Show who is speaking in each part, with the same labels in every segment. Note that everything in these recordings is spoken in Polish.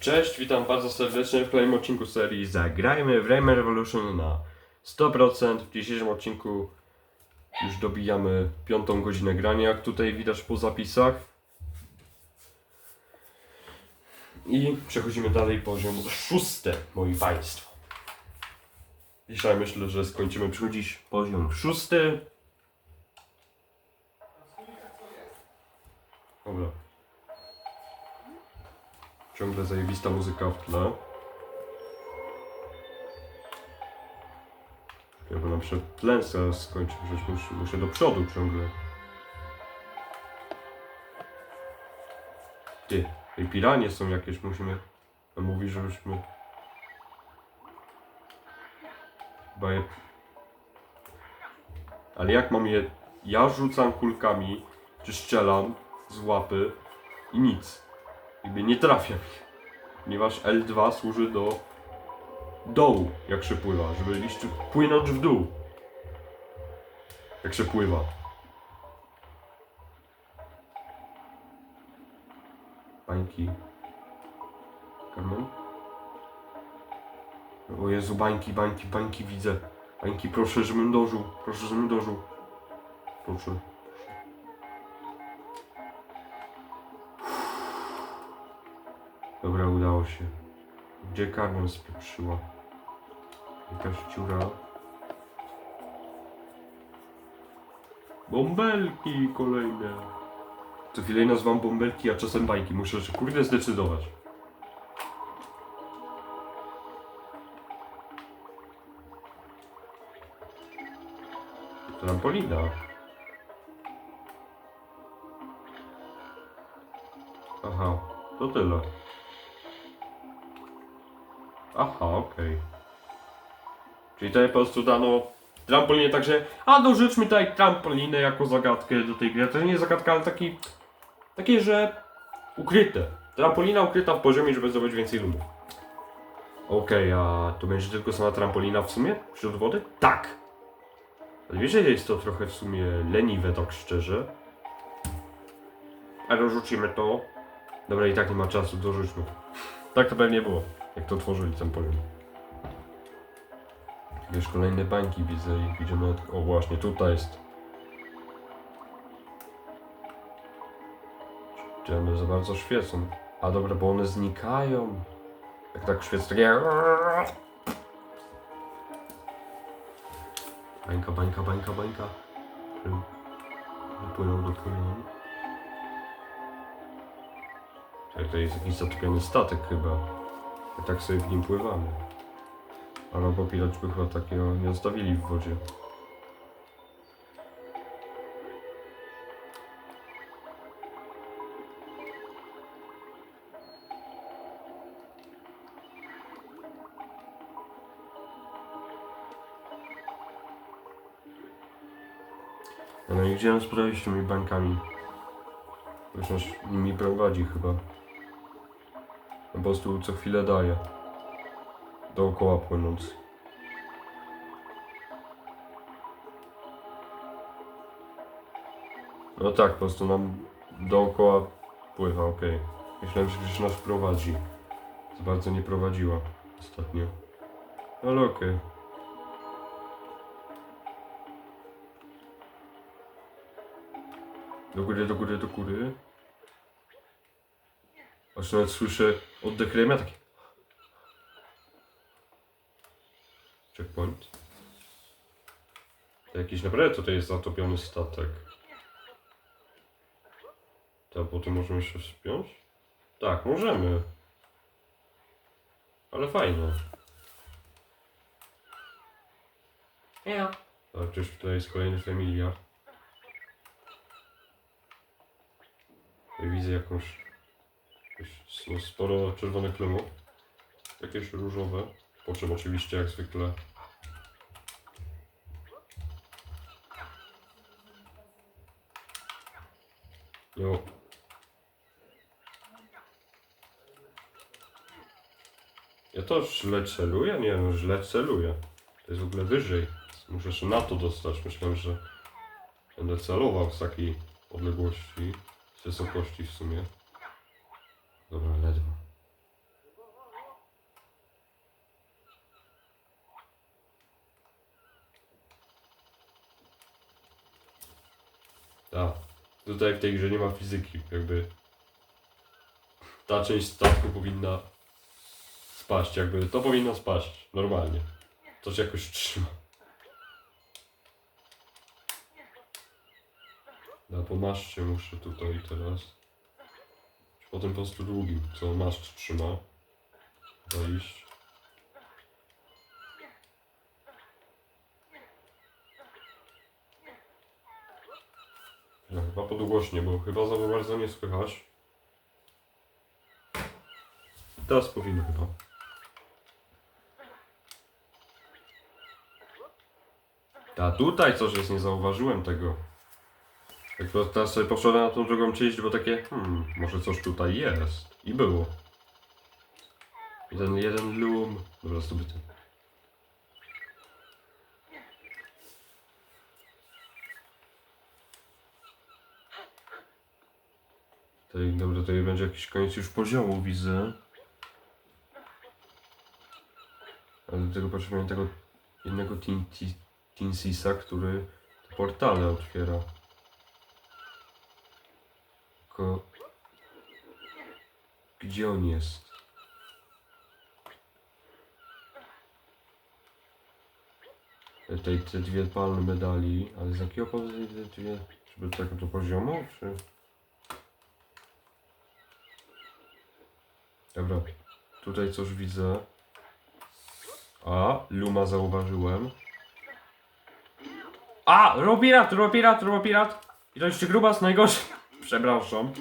Speaker 1: Cześć, witam bardzo serdecznie w kolejnym odcinku serii Zagrajmy w Rayman Revolution na 100%. W dzisiejszym odcinku już dobijamy piątą godzinę grania, jak tutaj widać po zapisach. I przechodzimy dalej poziom szósty, moi państwo. Dzisiaj myślę, że skończymy przychodzić poziom szósty. Dobra. Ciągle zajebista muzyka w tle. Ja bo nam się tlen zaraz skończy, przecież muszę, muszę do przodu ciągle. Ty, i piranie są jakieś, musimy... Mówi, żebyśmy... Chyba je... Ale jak mam je... Ja rzucam kulkami, czy strzelam z łapy i nic. Jakby nie trafiam ich. Ponieważ L2 służy do dołu, jak się pływa, żeby iść płynąć w dół. Jak się pływa. Bańki. Carmen? O Jezu, bańki, bańki, bańki widzę. Bańki, proszę, żebym dożył. Proszę, żebym dożył. Proszę. Się. Gdzie Carmen spieprzyła? Jakaś dziura. Bąbelki kolejne. Co chwilę nazywam bąbelki, a czasem bajki. Muszę się kurde zdecydować. Trampolina. Aha, to tyle. Aha, okej. Czyli tutaj po prostu dano trampolinie, także a dorzućmy tutaj trampolinę jako zagadkę do tej gry. To nie zagadka, ale taki, takie, że ukryte. Trampolina ukryta w poziomie, żeby zdobyć więcej lumów. Okej, a to będzie tylko sama trampolina w sumie? Wśród wody? Tak! Ale wiesz, że jest to trochę w sumie leniwe, tak szczerze. Ale dorzucimy to. Dobra, i tak nie ma czasu, dorzućmy. Tak to pewnie było, jak to tworzyli ten poziom. Wiesz, kolejne bańki widzę i idziemy od... O właśnie, tutaj jest. One za bardzo świecą? A dobra, bo one znikają. Jak tak świecą, takie... Bańka, bańka, bańka, bańka. Dopłynął, dopłynął. Tak, to jest jakiś zatopiony statek chyba. I tak sobie w nim pływamy. Ale bo pilot by chyba takiego nie zostawili w wodzie. No i gdzie sprawić z tymi bańkami? Już nas nimi prowadzi chyba. Po prostu co chwilę daje. Dookoła płynąc. No tak, po prostu nam dookoła pływa, okej. Myślałem, że gdzieś nas prowadzi. Za bardzo nie prowadziła ostatnio. Ale okej. Do góry, do góry, do góry. Aż nawet słyszę oddech Remia taki. Checkpoint. To jakiś naprawdę tutaj jest zatopiony statek. To potem możemy się wspiąć? Tak, możemy. Ale fajnie. Ja. A czyż tutaj jest kolejny familia? Tutaj widzę jakąś... jakieś sporo czerwonych lemów. Jakieś różowe. Po czym oczywiście jak zwykle No. Ja to źle celuję? Nie no, źle celuję. To jest w ogóle wyżej. Muszę się na to dostać. Myślałem, że będę celował z takiej odległości, z wysokości w sumie. Dobra, ledwo. Tak. Tutaj w tej grze nie ma fizyki, jakby ta część statku powinna spaść, jakby to powinno spaść normalnie. To się jakoś trzyma. No, pomaszczę muszę tutaj teraz. Po tym po prostu długim, co maszcz trzyma. Wejść. Ja chyba podgłośnie, bo chyba za bardzo nie słychać. Teraz powinno chyba. A tutaj coś jest, nie zauważyłem tego. Jak to teraz sobie poszedłem na tą drugą część, bo takie, hmm, może coś tutaj jest. I było. I ten jeden lum. Dobra, ten. Tutaj, dobra, tutaj będzie jakiś koniec już poziomu, widzę. Ale do tego potrzebujemy tego jednego Tin- Ti- Tinsisa, który te portale otwiera. Tylko... Gdzie on jest? Tutaj te dwie palne medali, ale z jakiego powodu te dwie? Tego do poziomu, czy... Dobra, tutaj coś widzę. A, Luma zauważyłem. A, robirat, robirat, robirat. I to jeszcze grubas najgorszy. Przepraszam.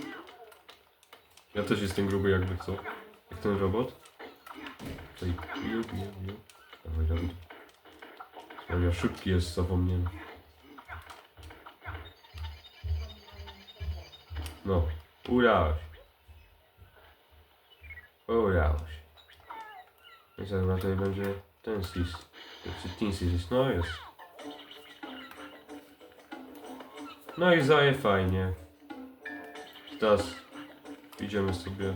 Speaker 1: Ja też jestem gruby jakby co. Jak ten robot. Tutaj, biu, biu, biu. Dawaj, Dawid. Słuchaj, szybki jest, zapomniałem. No, udało się. Udało się. I chyba tutaj będzie ten sis. Znaczy ten sis, no jest. No i zaje fajnie. Teraz idziemy sobie.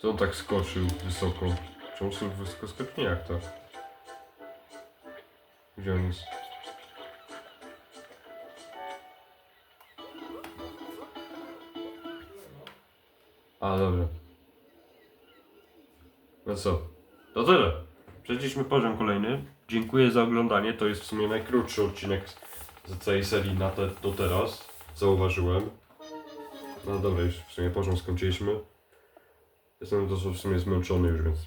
Speaker 1: Co on tak skoczył wysoko? Czemu sobie wysoko skoczył? Nie jak to? Gdzie on jest? A, dobra. No co? To tyle. Przeszliśmy poziom kolejny. Dziękuję za oglądanie. To jest w sumie najkrótszy odcinek z całej serii na te, do teraz. Zauważyłem. No dobra, już w sumie poziom skończyliśmy. Jestem dosyć w sumie zmęczony już, więc...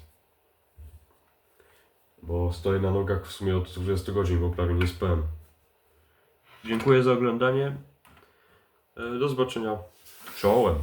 Speaker 1: Bo stoję na nogach w sumie od 20 godzin, bo prawie nie spałem. Dziękuję za oglądanie. E, Do zobaczenia. Czołem.